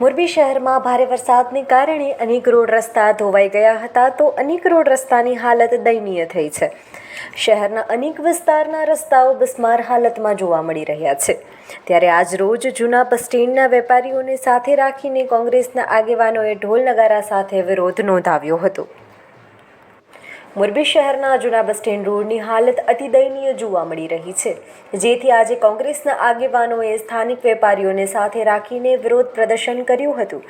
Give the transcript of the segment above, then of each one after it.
મોરબી શહેરમાં ભારે વરસાદને કારણે અનેક રોડ રસ્તા ધોવાઈ ગયા હતા તો અનેક રોડ રસ્તાની હાલત દયનીય થઈ છે. શહેરના અનેક વિસ્તારના રસ્તાઓ બિસ્માર હાલતમાં જોવા મળી રહ્યા છે. ત્યારે આજ રોજ જૂના બસ સ્ટેન્ડના વેપારીઓને સાથે રાખીને કોંગ્રેસના આગેવાનોએ ઢોલ નગારા સાથે વિરોધ નોંધાવ્યો હતો. મોરબી શહેરના જૂના બસ સ્ટેન્ડ રોડની હાલત અતિ દયનીય જોવા મળી રહી છે. જેથી આજે કોંગ્રેસના આગેવાનોએ સ્થાનિક વેપારીઓને સાથે રાખીને વિરોધ પ્રદર્શન કર્યું હતું.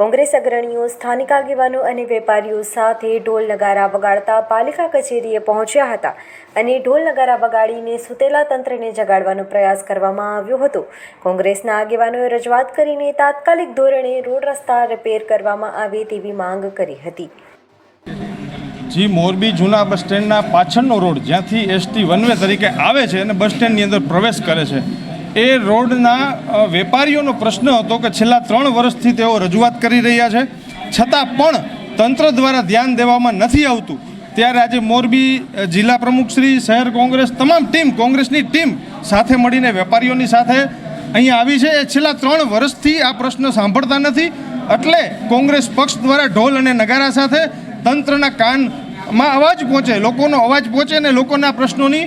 કોંગ્રેસ અગ્રણીઓ, સ્થાનિક આગેવાનો અને વેપારીઓ સાથે ઢોલ નગારા વગાડતા પાલિકા કચેરીએ પહોંચ્યા હતા અને ઢોલ નગારા વગાડીને સુતેલા તંત્રને જગાડવાનો પ્રયાસ કરવામાં આવ્યો હતો. કોંગ્રેસના આગેવાનોએ રજૂઆત કરીને તાત્કાલિક ધોરણે રોડ રસ્તા રિપેર કરવામાં આવે તેવી માંગ કરી હતી. જી, મોરબી જૂના બસ સ્ટેન્ડના પાછળનો રોડ, જ્યાંથી એસટી વનવે તરીકે આવે છે અને બસ સ્ટેન્ડની અંદર પ્રવેશ કરે છે. એ રોડના વેપારીઓનો પ્રશ્ન હતો કે છેલ્લા ત્રણ વર્ષથી તેઓ રજૂઆત કરી રહ્યા છે. છતાં પણ તંત્ર દ્વારા ધ્યાન દેવામાં નથી આવતું. ત્યારે આજે મોરબી જિલ્લા પ્રમુખશ્રી શહેર કોંગ્રેસ, તમામ ટીમ, કોંગ્રેસની ટીમ સાથે મળીને વેપારીઓની સાથે અહીંયા આવી છે. એ છેલ્લા ત્રણ વર્ષથી આ પ્રશ્ન સાંભળતા નથી. એટલે કોંગ્રેસ પક્ષ દ્વારા ઢોલ અને નગારા સાથે તંત્રના કાનમાં અવાજ પહોંચે, લોકોનો અવાજ પહોંચે અને લોકોના પ્રશ્નોની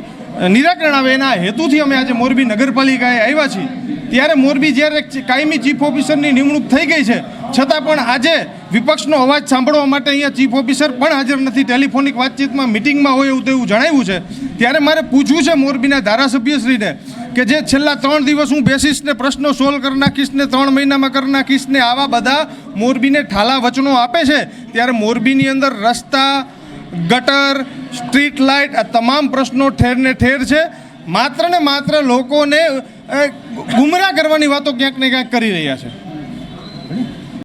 નિરાકરણ આવે એના હેતુથી અમે આજે મોરબી નગરપાલિકાએ આવ્યા છીએ. ત્યારે મોરબી જ્યારે કાયમી ચીફ ઓફિસરની નિમણૂક થઈ ગઈ છે, છતાં પણ આજે વિપક્ષનો અવાજ સાંભળવા માટે અહીંયા ચીફ ઓફિસર પણ હાજર નથી. ટેલિફોનિક વાતચીતમાં, મિટિંગમાં હોય એવું તેવું જણાવ્યું છે. ત્યારે મારે પૂછવું છે મોરબીના ધારાસભ્યશ્રીને કે જે છેલ્લા ત્રણ દિવસ હું બેસીશ ને પ્રશ્નો સોલ્વ કરી નાખીશ ને ત્રણ મહિનામાં કરી નાખીશ ને આવા બધા મોરબીને ઠાલા વચનો આપે છે, ત્યારે મોરબીની અંદર રસ્તા, ગટર, સ્ટ્રીટ લાઇટ આ તમામ પ્રશ્નો ઠેરને ઠેર છે. માત્ર ને માત્ર લોકોને ગુમરાહ કરવાની વાતો ક્યાંક ને ક્યાંક કરી રહ્યા છે.